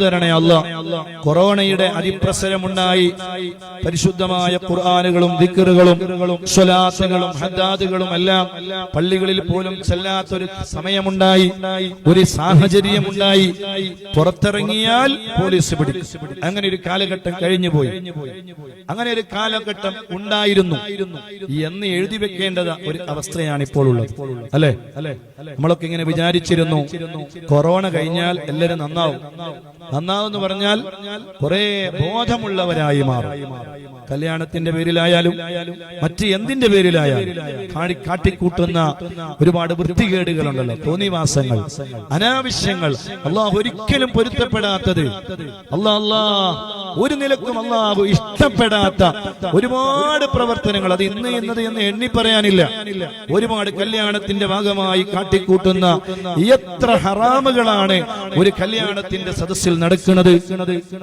തരണേ അല്ല കൊറോണയുടെ അതിപ്രസരമുണ്ടായി. പരിശുദ്ധമായ ഖുർആാനുകളും ദിക്കറുകളും സ്വലാസുകളും ഹദ്ദാദുകളും എല്ലാം പള്ളികളിൽ പോലും ചെല്ലാത്തൊരു സമയമുണ്ടായി. ഒരു സാഹചര്യമുണ്ടായി. പുറത്തിറങ്ങിയാൽ പോലീസ് പിടിക്കും. അങ്ങനെ ഒരു കാലഘട്ടം കഴിഞ്ഞു പോയി അങ്ങനെ ഒരു കാലഘട്ടം ഉണ്ടായിരുന്നു. എന്ന് എഴുതി വെക്കേണ്ടത് ഒരു അവസ്ഥയാണ് ഇപ്പോൾ ഉള്ളത്. അല്ലെ? നമ്മളൊക്കെ ഇങ്ങനെ വിചാരിച്ചിരുന്നു കൊറോണ കഴിഞ്ഞാൽ എല്ലാവരും നന്നാവും. നന്നാവെന്ന് പറഞ്ഞാൽ കുറെ ബോധമുള്ളവരായി മാറും. കല്യാണത്തിന്റെ പേരിലായാലും മറ്റ് എന്തിന്റെ പേരിലായാലും കാട്ടിക്കൂട്ടുന്ന ഒരുപാട് വൃത്തികേടുകളുണ്ടല്ലോ. തോന്നിവാസങ്ങൾ അനാവശ്യങ്ങൾ. അള്ളാഹ് ഒരിക്കലും പൊരുത്തപ്പെടാത്തത്. അള്ളാഹ് അള്ളാഹ് ഒരു നിലക്കും അള്ളാഹു ഇഷ്ടപ്പെടാത്ത ഒരുപാട് പ്രവർത്തനങ്ങൾ. അത് ഇന്ന് എന്നത് എന്ന് എണ്ണി പറയാനില്ല. ഒരുപാട് കല്യാണത്തിന്റെ ഭാഗമായി കാട്ടിക്കൂട്ടുന്ന എത്ര ഹറാമുകളാണ് ഒരു കല്യാണത്തിന്റെ സദസ്സിൽ നടക്കുന്നത്.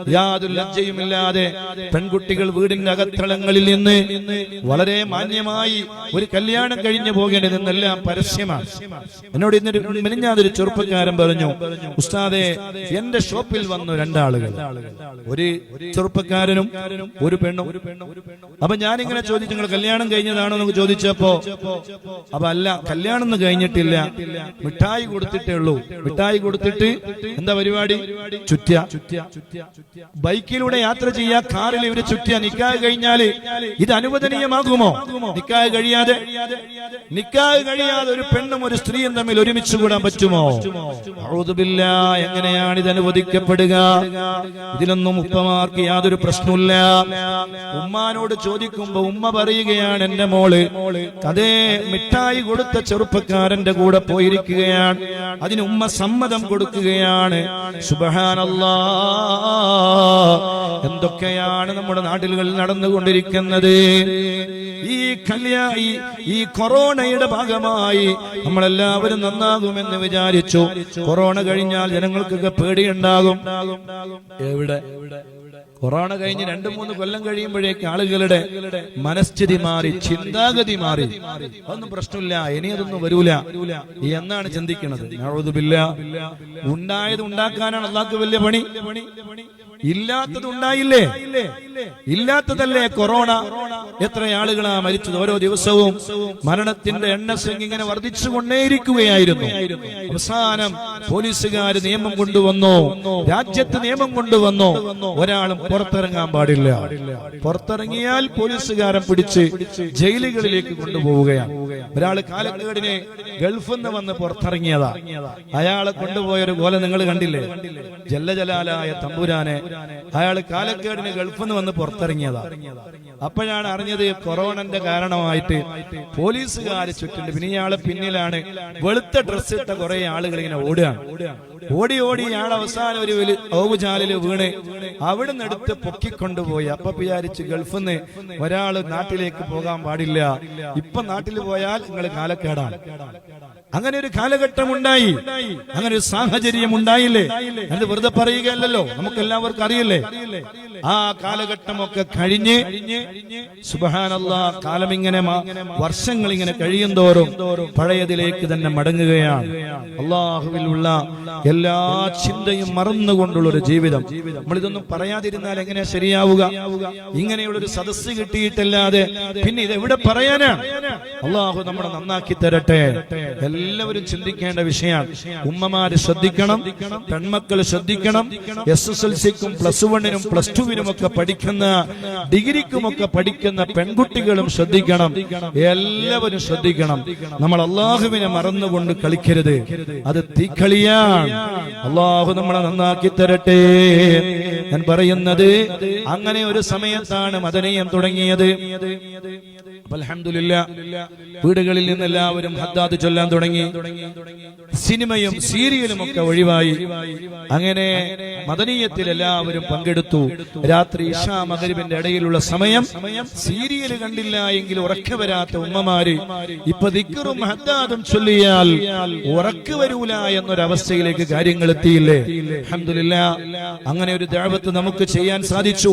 യാതൊരു ലജ്ജയുമില്ലാതെ പെൺകുട്ടികൾ വീടിന്റെ അകത്തളങ്ങളിൽ നിന്ന് വളരെ മാന്യമായി ഒരു കല്യാണം കഴിഞ്ഞു പോകേണ്ടത് എന്നെല്ലാം പരസ്യമാണ്. എന്നോട് ഇന്നൊരു മെനിഞ്ഞാതൊരു ചെറുപ്പക്കാരൻ പറഞ്ഞു ഉസ്താദെ എന്റെ ഷോപ്പിൽ വന്നു രണ്ടാളുകൾ. ഒരു ചെറുപ്പക്കാരനും ഒരു പെണ്ണും. അപ്പൊ ഞാനിങ്ങനെ ചോദിച്ചു നിങ്ങൾ കല്യാണം കഴിഞ്ഞതാണോ? എന്ന് ചോദിച്ചപ്പോ അപ്പൊ അല്ല കല്യാണം കഴിഞ്ഞിട്ടില്ല. മിഠായി കൊടുത്തിട്ടേ ഉള്ളൂ. മിഠായി കൊടുത്തിട്ട് എന്താ പരിപാടി? ചുറ്റ. ബൈക്കിലൂടെ യാത്ര ചെയ്യാ കാറിൽ ഇവർ ചുറ്റ നിക്കാഹ് കഴിഞ്ഞാൽ ഇത് അനുവദനീയമാകുമോ? നിക്കാഹ് കഴിയാതെ. നിക്കാഹ് കഴിയാതെ ഒരു പെണ്ണും ഒരു സ്ത്രീയും തമ്മിൽ ഒരുമിച്ച് കൂടാൻ പറ്റുമോ? എങ്ങനെയാണ് ഇത് അനുവദിക്കപ്പെടുക? ഇതിലൊന്നും ഉപ്പമാർക്ക് യാതൊരു പ്രശ്നമില്ല ഉമ്മാനോട് ചോദിക്കുമ്പോ ഉമ്മ പറയുകയാണ് എന്റെ മോൾ അതേ മിഠായി കൊടുത്ത ചെറുപ്പക്കാരന്റെ കൂടെ പോയിരിക്കുകയാണ്. അതിന് ഉമ്മ സമ്മതം കൊടുക്കുകയാണ്. സുബഹാനല്ലാ. എന്തൊക്കെയാണ് നമ്മുടെ നാട്ടിലുകളിൽ നടന്നുകൊണ്ടിരിക്കുന്നത്? ഈ കല്യായി ഈ കൊറോണയുടെ ഭാഗമായി നമ്മളെല്ലാവരും നന്നാകുമെന്ന് വിചാരിച്ചു. കൊറോണ കഴിഞ്ഞാൽ ജനങ്ങൾക്കൊക്കെ പേടിയുണ്ടാകും. എവിടെ? കൊറോണ കഴിഞ്ഞ് രണ്ടു മൂന്ന് കൊല്ലം കഴിയുമ്പോഴേക്ക് ആളുകളുടെ മനസ്ഥിതി മാറി ചിന്താഗതി മാറി. അതൊന്നും പ്രശ്നമില്ല. ഇനി അതൊന്നും വരൂല. എന്നാണ് ചിന്തിക്കുന്നത്. ഉണ്ടായത് ഉണ്ടാക്കാനാണ് അള്ളാഹ്ക്ക് വലിയ പണി. ഇല്ലാത്തത് ഉണ്ടായില്ലേ ഇല്ലാത്തതല്ലേ കൊറോണ? എത്ര ആളുകളാ മരിച്ചത്? ഓരോ ദിവസവും മരണത്തിന്റെ എണ്ണസംഖ്യ ഇങ്ങനെ വർദ്ധിച്ചുകൊണ്ടേയിരിക്കുകയായിരുന്നു. അവസാനം പോലീസുകാർ നിയമം കൊണ്ടുവന്നു. രാജ്യത്ത് നിയമം കൊണ്ടുവന്നു. ഒരാളും പുറത്തിറങ്ങാൻ പാടില്ല. പുറത്തിറങ്ങിയാൽ പോലീസുകാരൻ പിടിച്ച് ജയിലുകളിലേക്ക് കൊണ്ടുപോവുകയാണ്. ഒരാൾ കാലക്കേടിനെ ഗൾഫിൽ നിന്ന് വന്ന് പുറത്തിറങ്ങിയതാ. അയാളെ കൊണ്ടുപോയ ഒരു കോല നിങ്ങൾ കണ്ടില്ലേ? ജല്ലജലാലായ തമ്പുരാനെ. അയാൾ കാലക്കേടിന് ഗൾഫിൽ നിന്ന് വന്ന് പുറത്തിറങ്ങിയതാ. അപ്പോഴാണ് അറിഞ്ഞത് കൊറോണന്റെ കാരണമായിട്ട് പോലീസുകാർ ചുറ്റുണ്ട്. പിന്നെ ഇയാളെ പിന്നിലാണ് വെളുത്ത ഡ്രസ് ഇട്ട കുറെ ആളുകൾ ഇങ്ങനെ ഓടുകയാണ്. ഓടി ഓടി ഇയാൾ അവസാനം ഒരു ഔപചാലിൽ വീണ് അവിടെ നിന്ന് എടുത്ത് പൊക്കിക്കൊണ്ടുപോയി. അപ്പൊ വിചാരിച്ച് ഗൾഫിൽ നിന്ന് ഒരാൾ നാട്ടിലേക്ക് പോകാൻ പാടില്ല. ഇപ്പൊ നാട്ടിൽ പോയാൽ നിങ്ങൾ കാലക്കേടാണ്. അങ്ങനെ ഒരു കാലഘട്ടം ഉണ്ടായി അങ്ങനെ ഒരു സാഹചര്യം ഉണ്ടായില്ലേ അത് വെറുതെ പറയുകയല്ലല്ലോ. നമുക്ക് എല്ലാവർക്കും അറിയില്ലേ? ആ കാലഘട്ടമൊക്കെ കഴിഞ്ഞ് സുബഹാനല്ല കാലം ഇങ്ങനെ വർഷങ്ങൾ ഇങ്ങനെ കഴിയും തോറും പഴയതിലേക്ക് തന്നെ മടങ്ങുകയാണ്. അള്ളാഹുവിലുള്ള എല്ലാ ചിന്തയും മറന്നുകൊണ്ടുള്ള ഒരു ജീവിതം. നമ്മൾ ഇതൊന്നും പറയാതിരുന്നാൽ എങ്ങനെ ശരിയാവുക? ഇങ്ങനെയുള്ള ഒരു സദസ്സ് കിട്ടിയിട്ടല്ലാതെ പിന്നെ ഇത് എവിടെ പറയാനാണ്? അള്ളാഹു നമ്മളെ നന്നാക്കി തരട്ടെ. എല്ലാവരും ചിന്തിക്കേണ്ട വിഷയമാണ് ഉമ്മമാര് ശ്രദ്ധിക്കണം പെൺമക്കൾ ശ്രദ്ധിക്കണം എസ് എസ് എൽ സിക്കും പ്ലസ് വണ്ണിനും പ്ലസ് ടുവിനും ഒക്കെ പഠിക്കുന്ന ഡിഗ്രിക്കും ഒക്കെ പഠിക്കുന്ന പെൺകുട്ടികളും ശ്രദ്ധിക്കണം. എല്ലാവരും ശ്രദ്ധിക്കണം. നമ്മൾ അള്ളാഹുവിനെ മറന്നുകൊണ്ട് കളിക്കരുത്. അത് തീക്കളിയാണ്. അള്ളാഹു നമ്മളെ നന്നാക്കി തരട്ടെ. ഞാൻ പറയുന്നത് അങ്ങനെ ഒരു സമയത്താണ് മദനീയം തുടങ്ങിയത്. വീടുകളിൽ നിന്ന് എല്ലാവരും ഹദ്ദാത്ത് ചൊല്ലാൻ തുടങ്ങി. സിനിമയും സീരിയലും ഒക്കെ ഒഴിവായി. അങ്ങനെ മദനീയത്തിൽ എല്ലാവരും പങ്കെടുത്തു. രാത്രി ഇഷാ മകരിബിന്റെ ഇടയിലുള്ള സമയം സീരിയൽ കണ്ടില്ല എങ്കിൽ ഉറക്ക വരാത്ത ഉമ്മമാര് ഇപ്പൊ ദിക്കറും ഹദ്ദാദും ചൊല്ലിയാൽ ഉറക്കു വരൂല എന്നൊരവസ്ഥയിലേക്ക് കാര്യങ്ങൾ എത്തിയില്ലേ? അഹമ്മദില്ല അങ്ങനെ ഒരു ദഅവത്ത് നമുക്ക് ചെയ്യാൻ സാധിച്ചു.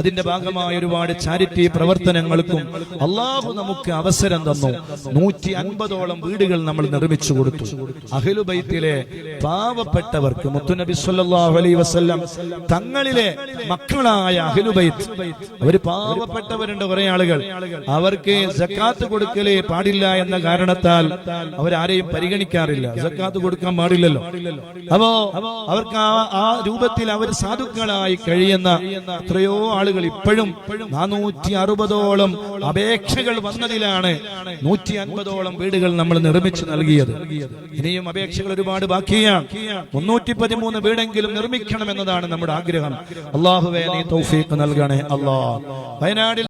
അതിന്റെ ഭാഗമായ ഒരുപാട് ചാരിറ്റി പ്രവർത്തനങ്ങൾക്കും അള്ളാഹു അള്ളാഹു നമുക്ക് അവസരം തന്നു. നൂറ്റി അൻപതോളം വീടുകൾ നമ്മൾ നിർമ്മിച്ചു കൊടുത്തു. അഖിലുബൈത്തിലെ പാവപ്പെട്ടവർക്ക് മുത്തുനബി സല്ലല്ലാഹു അലൈഹി വസല്ലം തങ്ങളിലെ മക്കളായ അഖിലുബൈത്ത് അവർ പാവപ്പെട്ടവരുണ്ട് കുറെ ആളുകൾ. അവർക്ക് സക്കാത്ത് കൊടുക്കലേ പാടില്ല എന്ന കാരണത്താൽ അവരാരെയും പരിഗണിക്കാറില്ല. സക്കാത്ത് കൊടുക്കാൻ പാടില്ലല്ലോ. അപ്പോ അവർക്ക് ആ രൂപത്തിൽ അവർ സാധുക്കളായി കഴിയുന്ന എത്രയോ ആളുകൾ ഇപ്പോഴും നാനൂറ്റി അറുപതോളം അപേക്ഷകൾ വന്നതിലാണ് നൂറ്റി അൻപതോളം വീടുകൾ നമ്മൾ നിർമ്മിച്ചു നൽകിയത്. ഇനിയും അപേക്ഷകൾ ഒരുപാട് ബാക്കിയാണ്. മുന്നൂറ്റി പതിമൂന്ന് വീടെങ്കിലും നിർമ്മിക്കണം എന്നതാണ് നമ്മുടെ ആഗ്രഹം. അള്ളാഹുവേ നീ തൗഫീഖ് നൽകണേ. അള്ളാഹ് വയനാടിൽ